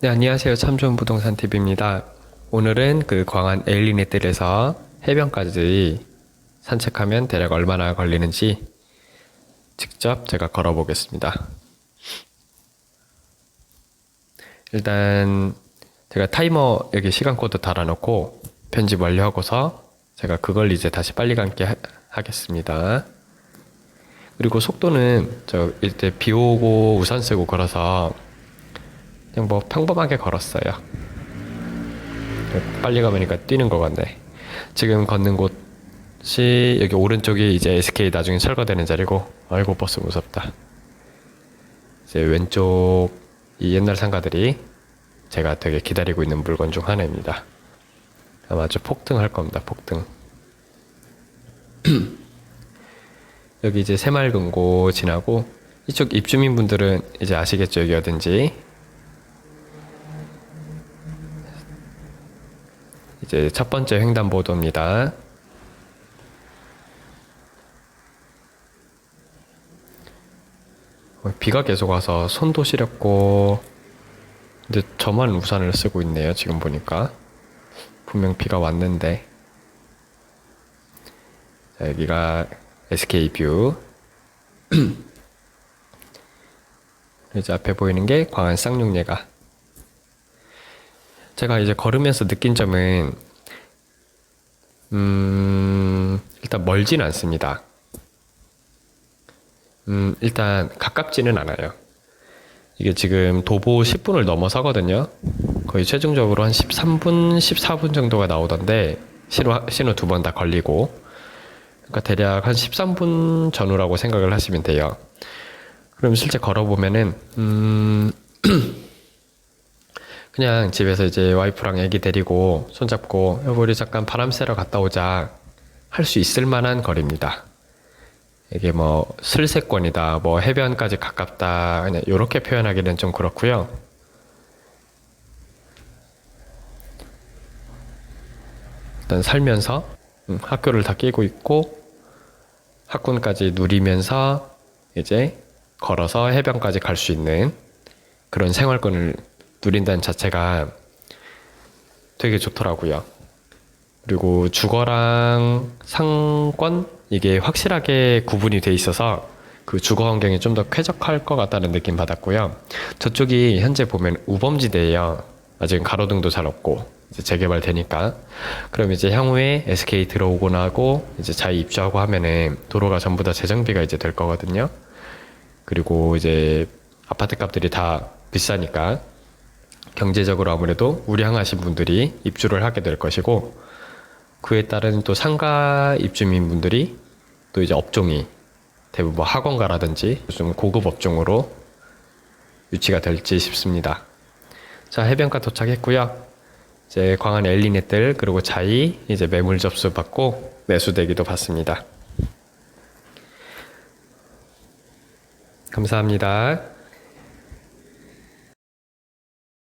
네, 안녕하세요. 참 좋은 부동산 TV입니다. 오늘은 그 광안 에일리네뜰에서 해변까지 산책하면 대략 얼마나 걸리는지 직접 제가 걸어보겠습니다. 일단 제가 타이머 여기 시간 코드 달아놓고 편집 완료하고서 제가 그걸 이제 다시 빨리 감게 하, 하겠습니다. 그리고 속도는 저 이때 비 오고 우산 쓰고 걸어서 그냥 뭐 평범하게 걸었어요. 빨리 가보니까 뛰는 것 같네. 지금 걷는 곳이 여기 오른쪽이 이제 SK 나중에 철거되는 자리고 아이고 버스 무섭다. 이제 왼쪽 이 옛날 상가들이 제가 되게 기다리고 있는 물건 중 하나입니다. 아마 아주 폭등할 겁니다. 폭등. 여기 이제 새마을금고 지나고 이쪽 입주민분들은 이제 아시겠죠 여기 어딘지 이제 첫 번째 횡단보도입니다. 어, 비가 계속 와서 손도 시렵고 근데 저만 우산을 쓰고 있네요. 지금 보니까 분명 비가 왔는데 자, 여기가 SK 뷰 이제 앞에 보이는 게 광안 쌍용예가 제가 이제 걸으면서 느낀 점은 음, 일단 멀진 않습니다. 음, 일단 가깝지는 않아요. 이게 지금 도보 10분을 넘어서거든요. 거의 최종적으로 한 13분, 14분 정도가 나오던데 신호 신호 두 번 다 걸리고 그러니까 대략 한 13분 전후라고 생각을 하시면 돼요. 그럼 실제 걸어보면은 음 그냥 집에서 이제 와이프랑 애기 데리고 손잡고 여보 우리 잠깐 바람 쐬러 갔다 오자 할 수 있을 만한 거리입니다. 이게 뭐 슬세권이다, 뭐 해변까지 가깝다, 그냥 이렇게 표현하기는 좀 그렇고요. 일단 살면서 음, 학교를 다 끼고 있고 학군까지 누리면서 이제 걸어서 해변까지 갈 수 있는 그런 생활권을 누린다는 자체가 되게 좋더라고요. 그리고 주거랑 상권 이게 확실하게 구분이 돼 있어서 그 주거 환경이 좀 더 쾌적할 것 같다는 느낌 받았고요. 저쪽이 현재 보면 우범지대예요. 아직 가로등도 잘 없고 재개발 되니까 그럼 이제 향후에 SK 들어오고 나고 이제 자이 입주하고 하면은 도로가 전부 다 재정비가 이제 될 거거든요. 그리고 이제 아파트 값들이 다 비싸니까 경제적으로 아무래도 우량하신 분들이 입주를 하게 될 것이고 그에 따른 또 상가 입주민 분들이 또 이제 업종이 대부분 뭐 학원가라든지 좀 고급 업종으로 유치가 될지 싶습니다. 자 해변가 도착했고요. 이제 광안 엘리네뜰 그리고 자이 이제 매물 접수 받고 매수대기도 받습니다. 감사합니다.